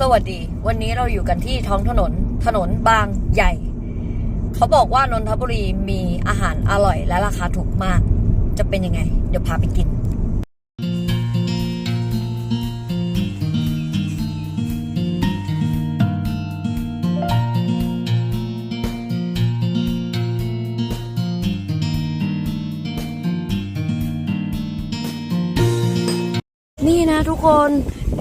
สวัสดี วันนี้เราอยู่กันที่ท้องถนนถนนบางใหญ่ เขาบอกว่านนทบุรีมีอาหารอร่อยและราคาถูกมาก จะเป็นยังไง เดี๋ยวพาไปกิน ทุกคน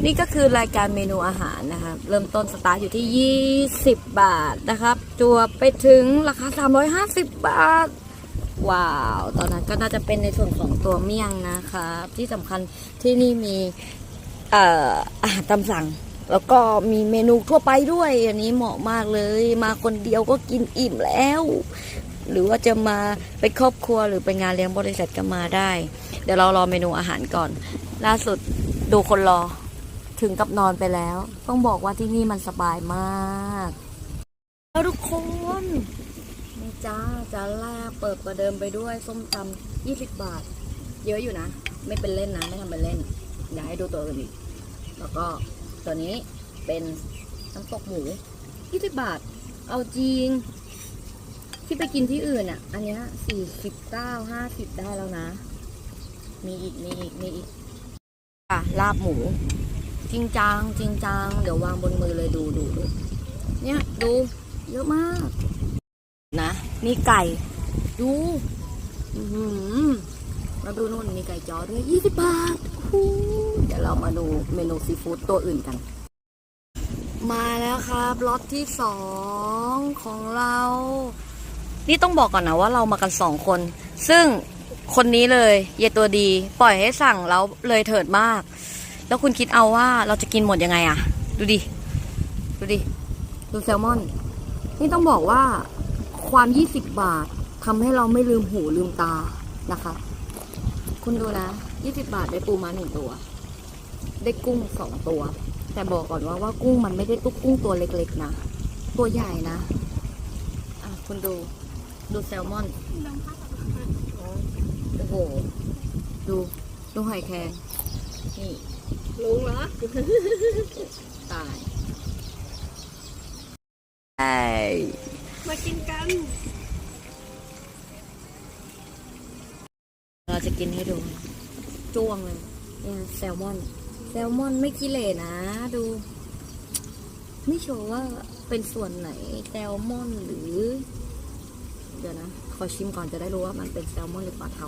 นี่ก็คือรายการเมนูอาหารนะครับ เริ่มต้นสตาร์ทอยู่ที่ 20 บาทนะครับจัวไปถึงราคา 350 บาท ว้าว ตอนนั้นก็น่าจะเป็นในส่วนของตัวเมี่ยงนะครับ ที่สำคัญที่นี่มีเอ่ออาหารตามสั่ง แล้วก็มีเมนูทั่วไปด้วย อันนี้เหมาะมากเลยมาคนเดียวก็กินอิ่มแล้ว หรือว่าจะมาเป็นครอบครัวหรือไปงานเลี้ยงบริษัทก็มาได้ เดี๋ยวเรารอเมนูอาหารก่อน ล่าสุด ดูคนรอ ถึงกับนอนไปแล้ว ต้องบอกว่าที่นี่มันสบายมากแล้วทุกคนนี่จ้าจานแรกเปิดประเดิมไปด้วยส้มตำ20บาท เยอะอยู่นะ ไม่เป็นเล่นนะ ไม่ทำเป็นเล่น อยากให้ดูตัวอื่นอีก แล้วก็ตัวนี้เป็นน้ำตกหมู20บาท เอาจริง ที่ไปกินที่อื่นอะ อันเนี้ย49 50ได้แล้วนะ มีอีก มีอีก มีอีกอะ ลาบหมู จริงจังจริงจังเดี๋ยววางบนมือเลยดูดูดูเนี่ยดูเยอะมาก นะมีไก่ ดูอื้อหือมาดูนู่นมีไก่จอด้วย20บาทฮู้เดี๋ยวเรามาดูเมนูซีฟู้ดตัวอื่นกัน มาแล้วครับล็อตที่สองของเรา นี่ต้องบอกก่อนนะว่าเรามากันสองคน ซึ่ง คนนี้เลยเยตัวดี ปล่อยให้สั่งแล้วเลยเถิดมาก แล้วคุณคิดเอาว่าเราจะกินหมดยังไงอะดูดิ ดูดิ ดูแซลมอน นี่ต้องบอกว่าความ 20 บาททำให้เราไม่ลืมหูลืมตานะคะ คุณดูนะ 20 บาทได้ปูมาหนึ่งตัว ได้กุ้งสองตัว แต่บอกก่อนว่าว่ากุ้งมันไม่ได้ตุ๊กกุ้งตัวเล็กๆนะ ตัวใหญ่นะอะคุณดู ดูแซลมอน โอ้โห ดูดูหอยแครงนี่ลุงเหรอ ตายใช่มากินกัน เราจะกินให้ดู จ้วงเลยเนี่ยแซลมอน แซลมอนไม่ขี้เหร่นะ ดู ไม่โชว์ว่าเป็นส่วนไหนแซลมอนหรือ เดี๋ยวนะ ขอชิมก่อนจะได้รู้ว่ามันเป็นแซลมอนหรือปลาเทา